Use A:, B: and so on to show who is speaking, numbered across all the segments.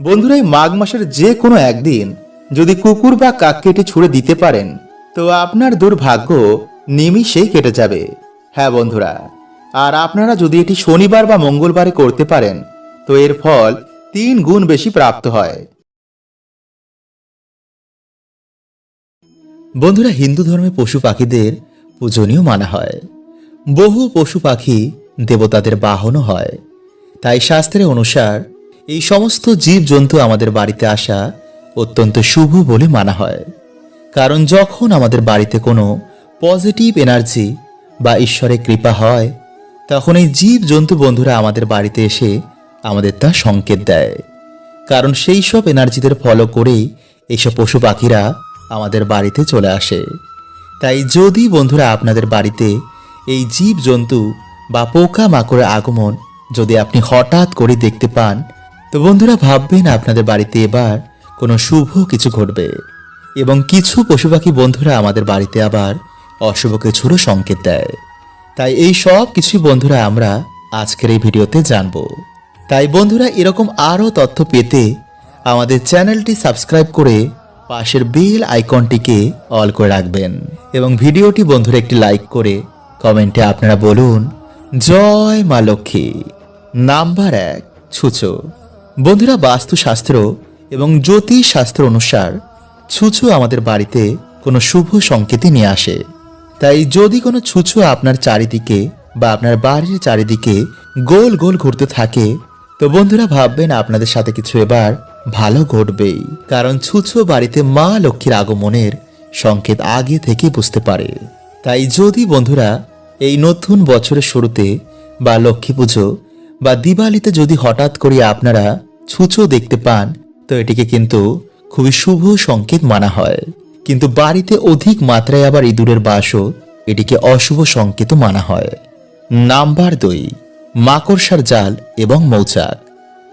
A: বন্ধুরা মাঘ মাসের যে কোনো একদিন যদি কুকুর বা কাককে এটি ছুড়ে দিতে পারেন, তো আপনার দুর্ভাগ্য নিমিষেই কেটে যাবে। হ্যাঁ বন্ধুরা, আর আপনারা যদি এটি শনিবার বা মঙ্গলবারে করতে পারেন, তো এর ফল তিন গুণ বেশি প্রাপ্ত হয়। বন্ধুরা, হিন্দু ধর্মে পশু পাখিদের পূজনীয় মানা হয়। বহু পশু পাখি দেবতাদের বাহনও হয়। তাই শাস্ত্রের অনুসার এই সমস্ত জীবজন্তু আমাদের বাড়িতে আসা অত্যন্ত শুভ বলে মানা হয়। কারণ যখন আমাদের বাড়িতে কোনো পজিটিভ এনার্জি বা ঈশ্বরের কৃপা হয়, তখন এই জীবজন্তু বন্ধুরা আমাদের বাড়িতে এসে আমাদের তা সংকেত দেয়। কারণ সেই সব এনার্জিদের ফলো করেই এইসব পশু পাখিরা আমাদের বাড়িতে চলে আসে। তাই যদি বন্ধুরা আপনাদের বাড়িতে এই জীবজন্তু বা পোকা মাকড়ের আগমন যদি আপনি হঠাৎ করে দেখতে পান তো বন্ধুরা ভাববেন আপনাদের বাড়িতে এবার কোনো শুভ কিছু ঘটবে। এবং কিছু পশু পাখি বন্ধুরা আমাদের বাড়িতে আবার অশুভ কিছুরও সংকেত দেয়। তাই এই সব কিছুই বন্ধুরা আমরা আজকের এই ভিডিওতে জানব। তাই বন্ধুরা এরকম আরও তথ্য পেতে আমাদের চ্যানেলটি সাবস্ক্রাইব করে পাশের বেল আইকনটিকে অল করে রাখবেন। এবং ভিডিওটি বন্ধুরা একটি লাইক করে কমেন্টে আপনারা বলুন, জয় মা লক্ষ্মী। নাম্বার এক, ছুচো। বন্ধুরা বাস্তুশাস্ত্র এবং জ্যোতিষ শাস্ত্র অনুসার ছুঁচো আমাদের বাড়িতে কোনো শুভ সংকেতই নিয়ে আসে। তাই যদি কোনো ছুঁচো আপনার চারিদিকে বা আপনার বাড়ির চারিদিকে গোল গোল ঘুরতে থাকে, তো বন্ধুরা ভাববেন আপনাদের সাথে কিছু এবার ভালো ঘটবেই, কারণ ছুঁচো বাড়িতে মা লক্ষ্মীর আগমনের সংকেত আগে থেকে বুঝতে পারে। তাই যদি বন্ধুরা এই নতুন বছরের শুরুতে বা লক্ষ্মী পুজো বা দিওয়ালিতে যদি হঠাৎ করে আপনারা ছুঁচো দেখতে পান, তো এটিকে কিন্তু খুবই শুভ সংকেত মানা হয়। কিন্তু বাড়িতে অধিক মাত্রায় আবার ইঁদুরের বাসও এটিকে অশুভ সংকেত মানা হয়। নাম্বার দুই, মাকড়সার জাল এবং মৌচাক।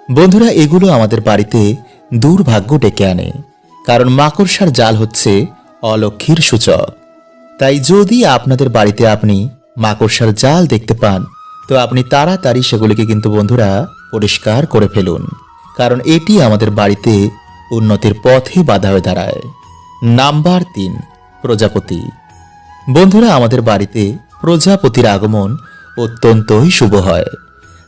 A: বন্ধুরা, এগুলো আমাদের বাড়িতে দুর্ভাগ্য ডেকে আনে, কারণ মাকড়সার জাল হচ্ছে অলক্ষীর সূচক। তাই যদি আপনাদের বাড়িতে আপনি মাকড়সার জাল দেখতে পান, তো আপনি তাড়াতাড়ি সেগুলিকে কিন্তু বন্ধুরা পরিষ্কার করে ফেলুন। কারণ এটি আমাদের বাড়িতে উন্নতির পথে বাধা হয়ে দাঁড়ায়। নাম্বার তিন, প্রজাপতি। বন্ধুরা, আমাদের বাড়িতে প্রজাপতির আগমন অত্যন্তই শুভ হয়।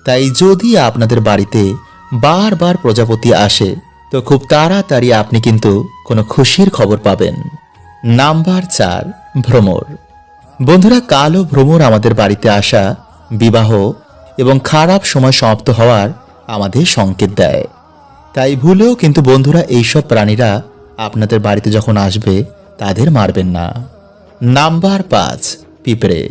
A: তাই যদি আপনাদের বাড়িতে বারবার প্রজাপতি আসে, তো খুব তাড়াতাড়ি আপনি কিন্তু কোনো খুশির খবর পাবেন। নাম্বার চার, ভ্রমর। বন্ধুরা, কালো ভ্রমর আমাদের বাড়িতে আসা বিবাহ এবং খারাপ সময় সমাপ্ত হওয়ার আমাদের সংকেত দেয়। তাই ভুলেও কিন্তু বন্ধুরা এইসব প্রাণীরা আপনাদের বাড়িতে যখন আসবে, তাদের মারবেন না। নাম্বার পাঁচ, পিঁপড়ে।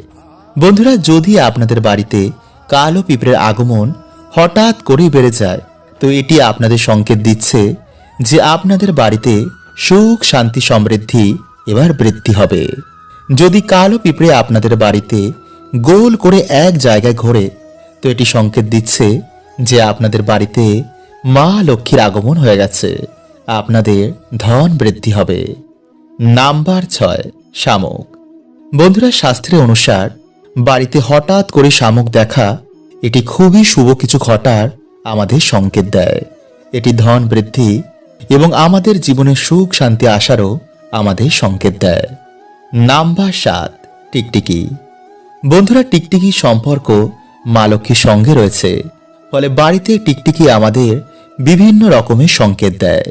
A: বন্ধুরা, যদি আপনাদের বাড়িতে কালো পিঁপড়ের আগমন হঠাৎ করেই বেড়ে যায়, তো এটি আপনাদের সংকেত দিচ্ছে যে আপনাদের বাড়িতে সুখ, শান্তি, সমৃদ্ধি এবার বৃদ্ধি হবে। যদি কালো পিঁপড়ে আপনাদের বাড়িতে গোল করে এক জায়গায় ঘোরে, তো এটি সংকেত দিচ্ছে যে আপনাদের বাড়িতে মা লক্ষ্মীর আগমন হয়ে গেছে। আপনাদের ধন বৃদ্ধি হবে। নাম্বার ছয়, শামুক। বন্ধুরা, শাস্ত্রের অনুসার বাড়িতে হঠাৎ করে শামুক দেখা এটি খুবই শুভ কিছু ঘটার আমাদের সংকেত দেয়। এটি ধন বৃদ্ধি এবং আমাদের জীবনে সুখ, শান্তি আসারও আমাদের সংকেত দেয়। নাম্বার সাত, টিকটিকি। বন্ধুরা টিকটিকি সম্পর্ক মা লক্ষ্মীর সঙ্গে রয়েছে। ফলে বাড়িতে টিকটিকি আমাদের বিভিন্ন রকমের সংকেত দেয়।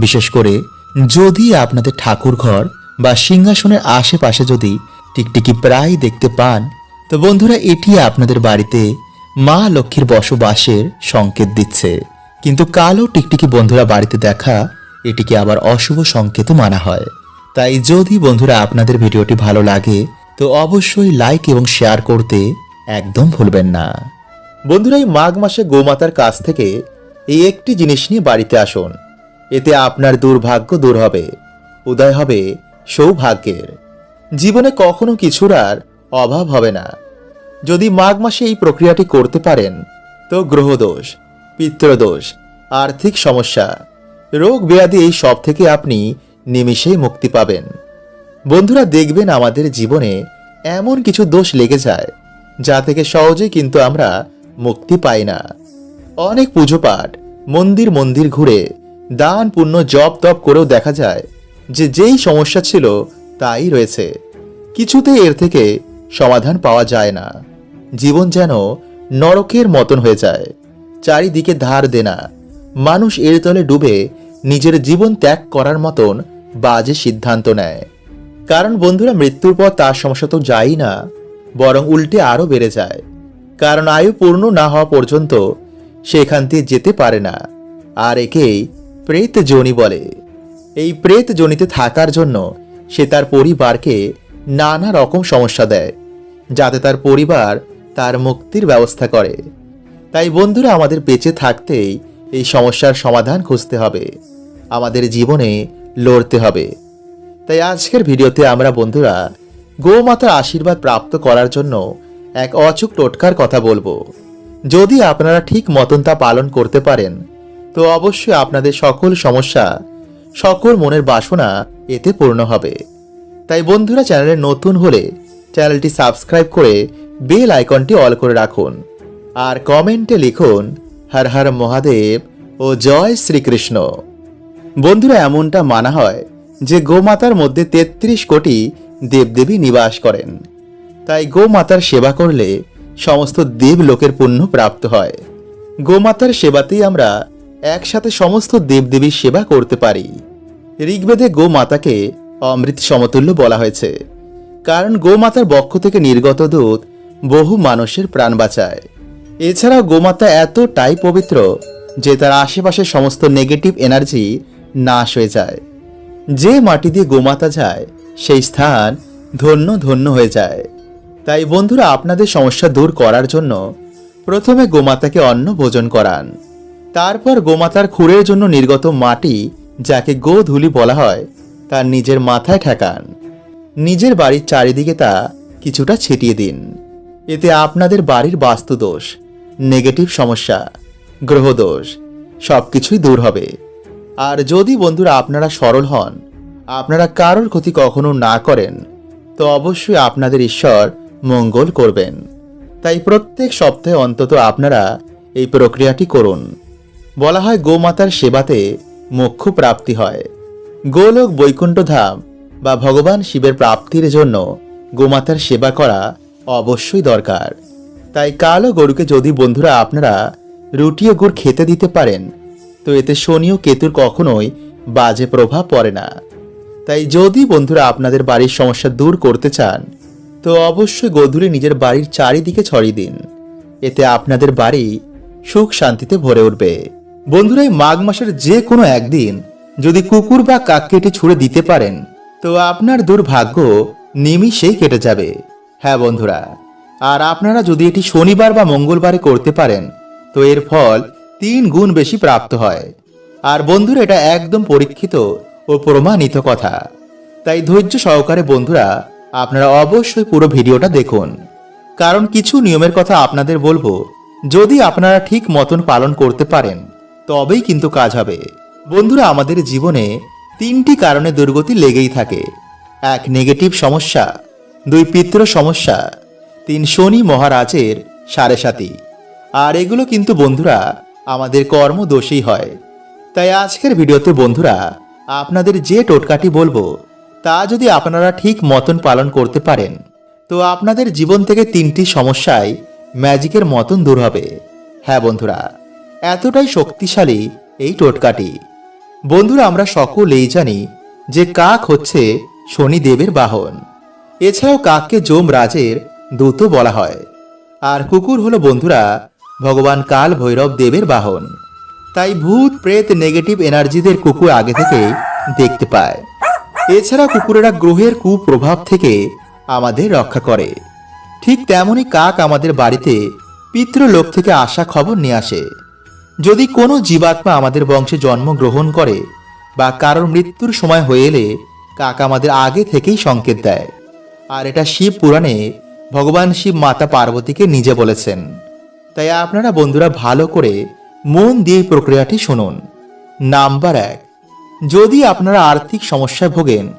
A: বিশেষ করে যদি আপনাদের ঠাকুর ঘর বা সিংহাসনের আশেপাশে যদি টিকটিকি প্রায় দেখতে পান, তো বন্ধুরা এটি আপনাদের বাড়িতে মা লক্ষ্মীর বসবাসের সংকেত দিচ্ছে। কিন্তু কালো টিকটিকি বন্ধুরা বাড়িতে দেখা এটিকে আবার অশুভ সংকেতও মানা হয়। তাই যদি বন্ধুরা আপনাদের ভিডিওটি ভালো লাগে, তো অবশ্যই লাইক এবং শেয়ার করতে একদম ভুলবেন না। বন্ধুরা, এই মাঘ মাসে গোমাতার কাছ থেকে এই একটি জিনিস নিয়ে বাড়িতে আসুন। এতে আপনার দুর্ভাগ্য দূর হবে। উদয় হবে সৌভাগ্যের। জীবনে কখনো কিছুর আর অভাব হবে না। যদি মাঘ মাসে এই প্রক্রিয়াটি করতে পারেন, তো গ্রহদোষ, পিত্রদোষ, আর্থিক সমস্যা, রোগ ব্যাধি এই সব থেকে আপনি নিমিষেই মুক্তি পাবেন। বন্ধুরা, দেখবেন আমাদের জীবনে এমন কিছু দোষ লেগে যায়, যা থেকে সহজেই কিন্তু আমরা মুক্তি পাই না। অনেক পুজো পাঠ, মন্দির মন্দির ঘুরে, দান পুণ্য জপ তপ করেও দেখা যায় যে যেই সমস্যা ছিল তাই রয়েছে। কিছুতে এর থেকে সমাধান পাওয়া যায় না। জীবন যেন নরকের মতন হয়ে যায়। চারিদিকে ধার দেনা। মানুষ এর তলে ডুবে নিজের জীবন ত্যাগ করার মতন বাজে সিদ্ধান্ত নেয়। কারণ বন্ধুরা, মৃত্যুর পর তার সমস্যা তো যায়ই না, বরং উল্টে আরও বেড়ে যায়। কারণ আয়ু পূর্ণ না হওয়া পর্যন্ত সে এখান থেকে যেতে পারে না। আর একেই প্রেত জনি বলে। এই প্রেত জনিতে থাকার জন্য সে তার পরিবারকে নানা রকম সমস্যা দেয়, যাতে তার পরিবার তার মুক্তির ব্যবস্থা করে। তাই বন্ধুরা, আমাদের বেঁচে থাকতেই এই সমস্যার সমাধান খুঁজতে হবে। আমাদের জীবনে লড়তে হবে। তাই আজকের ভিডিওতে আমরা বন্ধুরা গোমাতার আশীর্বাদ প্রাপ্ত করার জন্য এক অচুক টোটকার কথা বলব। যদি আপনারা ঠিক মতন তা পালন করতে পারেন, তো অবশ্যই আপনাদের সকল সমস্যা, সকল মনের বাসনা এতে পূর্ণ হবে। তাই বন্ধুরা, চ্যানেলে নতুন হলে চ্যানেলটি সাবস্ক্রাইব করে বেল আইকনটি অল করে রাখুন। আর কমেন্টে লিখুন, হর হর মহাদেব ও জয় শ্রীকৃষ্ণ। বন্ধুরা, এমনটা মানা হয় যে গোমাতার মধ্যে তেত্রিশ কোটি দেবদেবী নিবাস করেন। তাই গোমাতার সেবা করলে সমস্ত দেব লোকের পুণ্য প্রাপ্ত হয়। গোমাতার সেবাতেই আমরা একসাথে সমস্ত দেবদেবীর সেবা করতে পারি। ঋগ্বেদে গোমাতাকে অমৃত সমতুল্য বলা হয়েছে। কারণ গোমাতার বক্ষ থেকে নির্গত দুধ বহু মানুষের প্রাণ বাঁচায়। এছাড়াও গোমাতা এতটাই পবিত্র যে তার আশেপাশের সমস্ত নেগেটিভ এনার্জি নাশ হয়ে যায়। যে মাটি দিয়ে গোমাতা যায়, সেই স্থান ধন্য ধন্য হয়ে যায়। তাই বন্ধুরা আপনাদের সমস্যা দূর করার জন্য প্রথমে গোমাতাকে অন্ন ভোজন করান। তারপর গোমাতার খুঁড়ের জন্য নির্গত মাটি, যাকে গো ধুলি বলা হয়, তার নিজের মাথায় ঠেকান। নিজের বাড়ির চারিদিকে তা কিছুটা ছিটিয়ে দিন। এতে আপনাদের বাড়ির বাস্তুদোষ, নেগেটিভ সমস্যা, গ্রহদোষ সব কিছুই দূর হবে। আর যদি বন্ধুরা আপনারা সরল হন, আপনারা কারোর ক্ষতি কখনো না করেন, তো অবশ্যই আপনাদের ঈশ্বর মঙ্গল করবেন। তাই প্রত্যেক সপ্তাহে অন্তত আপনারা এই প্রক্রিয়াটি করুন। বলা হয় গোমাতার সেবাতে মোক্ষ প্রাপ্তি হয়। গোলোক বৈকুণ্ঠ ধাম বা ভগবান শিবের প্রাপ্তির জন্য গোমাতার সেবা করা অবশ্যই দরকার। তাই কালো গরুকে যদি বন্ধুরা আপনারা রুটি ও গুড় খেতে দিতে পারেন, তো এতে শনি ও কেতুর কখনোই বাজে প্রভাব পড়ে না। তাই যদি বন্ধুরা আপনাদের বাড়ির সমস্যা দূর করতে চান তো অবশ্যই গোধূলি নিজের বাড়ির চারিদিকে ছড়িয়ে দিন। এতে আপনাদের বাড়ি সুখ শান্তিতে ভরে উঠবে। বন্ধুরা, এই মাঘ মাসের যে কোনো একদিন যদি কুকুর বা কাক কেটে ছুঁড়ে দিতে পারেন, তো আপনার দুর্ভাগ্য নিমিষেই কেটে যাবে। হ্যাঁ বন্ধুরা, আর আপনারা যদি এটি শনিবার বা মঙ্গলবারে করতে পারেন, তো এর ফল তিন গুণ বেশি প্রাপ্ত হয়। আর বন্ধুরা, এটা একদম পরীক্ষিত ও প্রমাণিত কথা। তাই ধৈর্য সহকারে বন্ধুরা আপনারা অবশ্যই পুরো ভিডিওটা দেখুন। কারণ কিছু নিয়মের কথা আপনাদের বলব। যদি আপনারা ঠিক মতন পালন করতে পারেন, তবেই কিন্তু কাজ হবে। বন্ধুরা, আমাদের জীবনে তিনটি কারণে দুর্গতি লেগেই থাকে। এক নেগেটিভ সমস্যা। দুই, পিত্র সমস্যা। তিন, শনি মহারাজের সাড়ে সাতি আর এগুলো কিন্তু বন্ধুরা, আমাদের কর্মদোষেই হয়। তাই আজকের ভিডিওতে বন্ধুরা, আপনাদের যে টোটকাটি বলব তা যদি আপনারা ঠিক মতন পালন করতে পারেন, তো আপনাদের জীবন থেকে তিনটি সমস্যায় ম্যাজিকের মতন দূর হবে। হ্যাঁ বন্ধুরা, এতটাই শক্তিশালী এই টোটকাটি। বন্ধুরা, আমরা সকলেই জানি যে কাক হচ্ছে শনিদেবের বাহন। এছাড়াও কাককে যোম রাজের দূত বলা হয়। আর কুকুর হলো বন্ধুরা, ভগবান কাল ভৈরব দেবের বাহন। তাই ভূত, প্রেত, নেগেটিভ এনার্জিদের কুকুর আগে থেকে দেখতে পায়। এছাড়া কুকুরেরা গ্রহের কুপ্রভাব থেকে আমাদের রক্ষা করে। ঠিক তেমনই কাক আমাদের বাড়িতে পিতৃলোক থেকে আসা খবর নিয়ে আসে। যদি কোনো জীবাত্মা আমাদের বংশে জন্মগ্রহণ করে বা কারোর মৃত্যুর সময় হয়ে এলে কাক আমাদের আগে থেকেই সংকেত দেয়। আর এটা শিব পুরাণে ভগবান শিব মাতা পার্বতীকে নিজে বলেছেন। তাই আপনারা বন্ধুরা ভালো করে মন দিয়ে প্রক্রিয়াটি শুনুন। নাম্বার এক। যদি আপনারা আর্থিক সমস্যায় ভোগেন,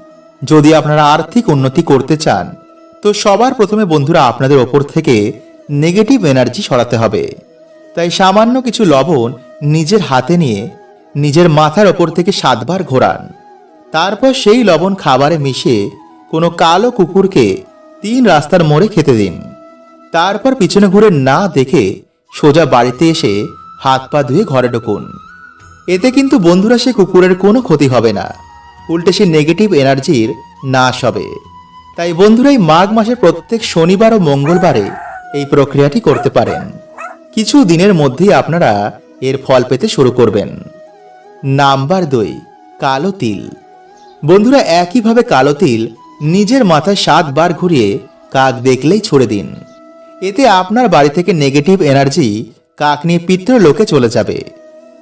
A: যদি আপনারা আর্থিক উন্নতি করতে চান, তো সবার প্রথমে বন্ধুরা আপনাদের ওপর থেকে নেগেটিভ এনার্জি সরাতে হবে। তাই সামান্য কিছু লবণ নিজের হাতে নিয়ে নিজের মাথার ওপর থেকে সাতবার ঘোরান। তারপর সেই লবণ খাবারে মিশিয়ে কোনো কালো কুকুরকে তিন রাস্তার মোড়ে খেতে দিন। তারপর পিছনে ঘুরে না দেখে সোজা বাড়িতে এসে হাত পা ধুয়ে ঘরে ঢুকুন। এতে কিন্তু বন্ধুরা সে কুকুরের কোনো ক্ষতি হবে না। উল্টে সে নেগেটিভ এনার্জির নাশ হবে। তাই বন্ধুরা এই মাঘ মাসের প্রত্যেক শনিবার ও মঙ্গলবারে এই প্রক্রিয়াটি করতে পারেন। কিছু দিনের মধ্যেই আপনারা এর ফল পেতে শুরু করবেন। নাম্বার দুই, কালো তিল। বন্ধুরা একইভাবে কালো তিল নিজের মাথায় সাতবার ঘুরিয়ে কাক দেখলেই ছুড়ে দিন। এতে আপনার বাড়ি থেকে নেগেটিভ এনার্জি কাক নিয়ে পিত্র পিতৃলোকে চলে যাবে।